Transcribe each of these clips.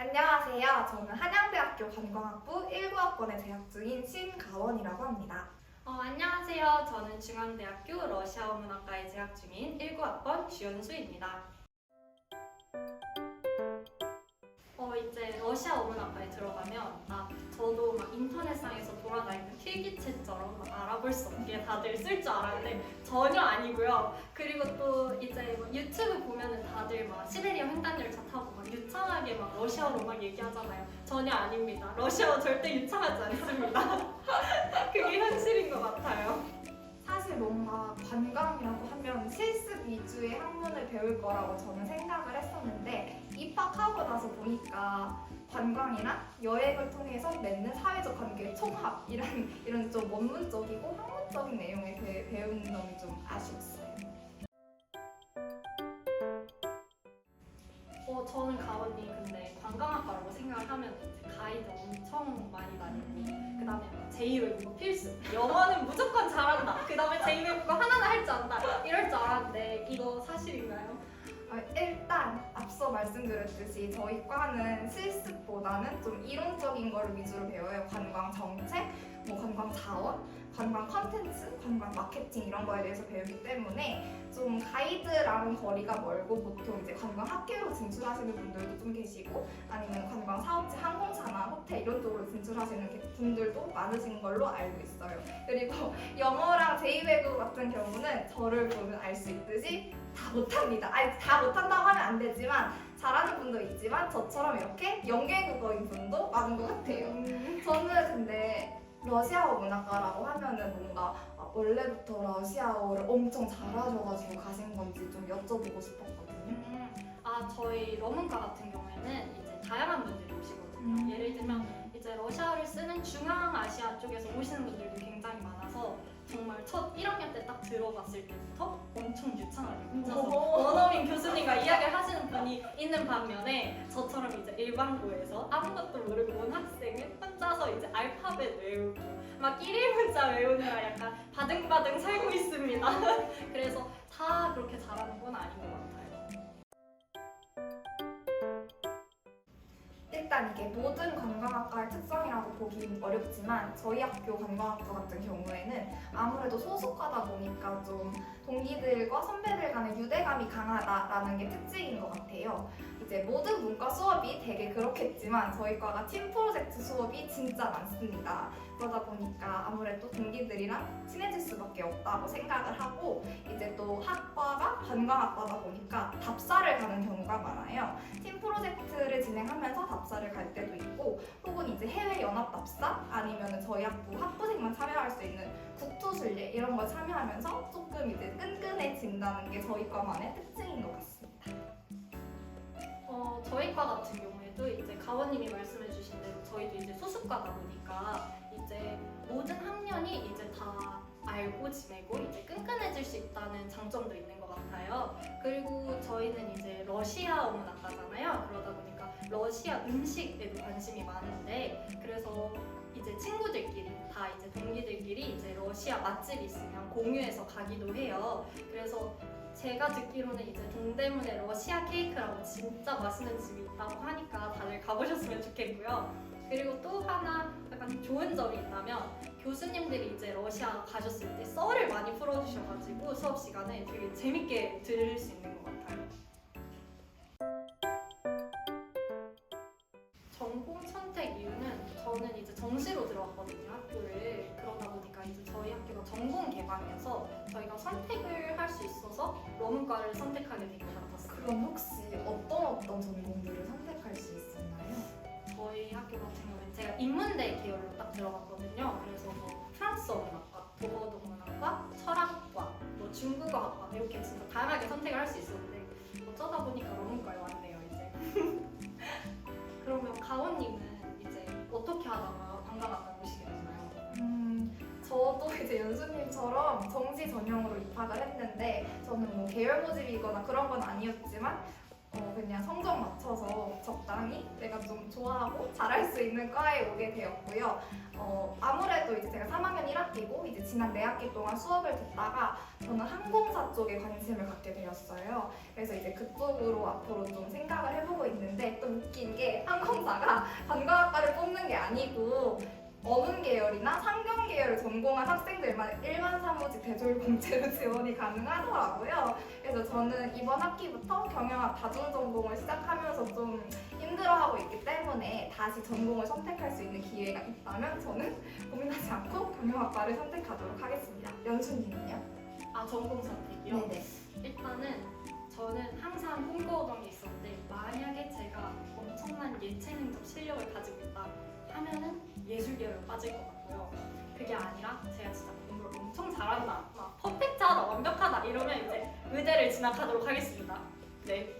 안녕하세요. 저는 한양대학교 관광학부 19학번에 재학 중인 신가원이라고 합니다. 어, 안녕하세요. 저는 중앙대학교 러시아어 문학과에 재학 중인 19학번 주연수입니다. 어, 이제 러시아어 문학과에 들어가면 아, 저도 막 인터넷상에서 돌아다니는 필기체처럼 막 알아볼 수 없게 다들 쓸 줄 알았는데 전혀 아니고요. 그리고 또 이제 뭐 유튜브 보면은 다들 막 시베리아 횡단열차 막막 러시아어로 막 얘기하잖아요. 전혀 아닙니다. 러시아어 절대 유창하지 않습니다. 그게 현실인 것 같아요. 사실 뭔가 관광이라고 하면 실습 위주의 학문을 배울 거라고 저는 생각을 했었는데 입학하고 나서 보니까 관광이나 여행을 통해서 맺는 사회적 관계의 총합 이런 이런 좀 원문적이고 학문적인 내용을 배, 배우는 점이 좀 아쉬웠어요. 어, 저는 가원이 근데 관광학과라고 생각을 하면 가이드 엄청 많이 다니고 그 다음에 제2외국어 필수 영어는 무조건 잘한다 그 다음에 제2외국어 하나는 할 줄 안다 이럴 줄 알았는데 이거 사실인가요? 어, 일단 앞서 말씀드렸듯이 저희 과는 실습보다는 좀 이론적인 걸 위주로 배워요. 관광 정책, 뭐 관광 자원, 관광 컨텐츠, 관광 마케팅 이런 거에 대해서 배우기 때문에 좀 가이드랑은 거리가 멀고 보통 이제 관광 학계로 진출하시는 분들도 좀 계시고 아니면 관광 사업체, 항공사나 호텔 이런 쪽으로 진출하시는 게- 분들도 많으신 걸로 알고 있어요. 그리고 영어랑 제2외국어 같은 경우는 저를 보면 알 수 있듯이 다 못합니다. 아니 다 못한다고 하면 안 되지만 잘하는 분도 있지만 저처럼 이렇게 연계국어인 분도 많은 것 같아요. 저는 근데 러시아어 문학과라고 하면은 뭔가 아, 원래부터 러시아어를 엄청 잘하셔가지고 가신 건지 좀 여쭤보고 싶었거든요. 음, 아 저희 러문과 같은 경우에는 이제 다양한 분들이 오시거든요 음. 예를 들면 이제 러시아어를 쓰는 중앙아시아 쪽에서 오시는 분들도 굉장히 많아서 정말 첫 1학년 때딱 들어갔을 때부터 엄청 유창하게 혼자서 오. 원어민 교수님과 이야기를 하시는 분이 있는 반면에 저처럼 이제 일반고에서 아무것도 모르고 온 학생은 혼자서 이제 알파벳 외우고 막 끼리 문자 외우느라 약간 바등바등 살고 있습니다. 그래서 다 그렇게 잘하는 건 아닌 것 같아요. 일단 이게 모든 관광학과의 특성이라고 보기는 어렵지만 저희 학교 관광학과 같은 경우에는 아무래도 소속과다 보니까 좀 동기들과 선배들 간의 유대감이 강하다라는 게 특징인 것 같아요. 이제 모든 문과 수업이 되게 그렇겠지만 저희 과가 팀 프로젝트 수업이 진짜 많습니다. 그러다 보니까 아무래도 동기들이랑 친해질 수밖에 없다고 생각을 하고 이제 또 학과가 관광학과다 보니까 진행하면서 답사를 갈 때도 있고 혹은 이제 해외 연합 답사 아니면 저희 학부 학부생만 참여할 수 있는 국토순례 이런 걸 참여하면서 조금 이제 끈끈해진다는 게 저희 과만의 특징인 것 같습니다. 어, 저희 과 같은 경우에도 이제 가원님이 말씀해 주신 대로 저희도 이제 소수과다 보니까 이제 모든 학년이 이제 다 알고 지내고 이제 끈끈해질 수 있다는 장점도 있는 것 같아요. 그리고 저희는 이제 러시아 어문 학과잖아요. 그러다 보니까 러시아 음식에도 관심이 많은데 그래서 이제 친구들끼리 다 이제 동기들끼리 이제 러시아 맛집 있으면 공유해서 가기도 해요. 그래서 제가 듣기로는 이제 동대문에 러시아 케이크라고 진짜 맛있는 집이 있다고 하니까 다들 가보셨으면 좋겠고요. 그리고 또 하나 약간 좋은 점이 있다면 교수님들이 이제 러시아 가셨을 때 썰을 많이 풀어주셔가지고 수업 시간에 되게 재밌게 들을 수 있는 것 같아요. 정시로 들어왔거든요 학교를 그러다 보니까 이제 저희 학교가 전공 개방이어서 저희가 선택을 할 수 있어서 러문과를 선택하게 된 것 같았어요. 그럼 혹시 어떤 어떤 전공들을 선택할 수 있었나요? 저희 학교 같은 경우는 제가 인문대 계열로 딱 들어갔거든요. 그래서 뭐 프랑스어 문학과, 독어 동문학과, 철학과, 뭐 중국어학과 이렇게 진짜 다양하게 선택을 할 수 있었는데 어쩌다 보니까 러문과에 왔네요 이제. 그러면 가원님은 이제 어떻게 하다가 이제 연수님처럼 정시 전형으로 입학을 했는데 저는 뭐 계열 모집이거나 그런 건 아니었지만 어, 그냥 성적 맞춰서 적당히 내가 좀 좋아하고 잘할 수 있는 과에 오게 되었고요. 어, 아무래도 이제 제가 3학년 1학기고 이제 지난 4학기 동안 수업을 듣다가 저는 항공사 쪽에 관심을 갖게 되었어요. 그래서 이제 그쪽으로 앞으로 좀 생각을 해보고 있는데 또 웃긴 게 항공사가 관광학과를 뽑는 게 아니고 어문 계열이나 상경 계열을 전공한 학생들만 일반 사무직 대졸 공채로 지원이 가능하더라고요. 그래서 저는 이번 학기부터 경영학 다중 전공을 시작하면서 좀 힘들어하고 있기 때문에 다시 전공을 선택할 수 있는 기회가 있다면 저는 고민하지 않고 경영학과를 선택하도록 하겠습니다. 연수님은요? 아 전공 선택이요? 네네. 계열로 빠질 것 같고요. 그게 아니라 제가 진짜 공부를 엄청 잘한다, 막 퍼펙트하다, 완벽하다 이러면 이제 의대를 진학하도록 하겠습니다. 네.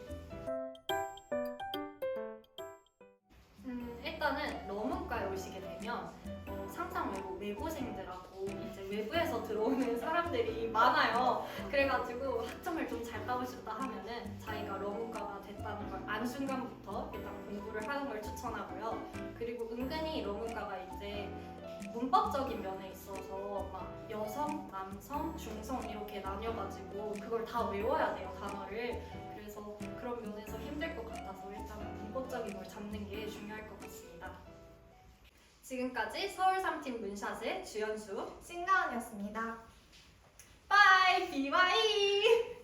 음, 일단은 러문과에 오시게 되면 어, 상상 외고 외고생들하고 이제 외부에서 들어오는 사람들이 많아요. 그래가지고 학점을 좀 잘 따고 싶다 하면은 자기가 러문과가 됐다는 걸 안 순간부터 일단 공부를 하는 걸 추천하고요. 그리고 은근히 문법적인 면에 있어서 막 여성, 남성, 중성 이렇게 나뉘어가지고 그걸 다 외워야 돼요 단어를. 그래서 그런 면에서 힘들 것 같아서 일단은 문법적인 걸 잡는 게 중요할 것 같습니다. 지금까지 서울 3팀 문샷의 주연수 신가은이었습니다. 빠이 비바이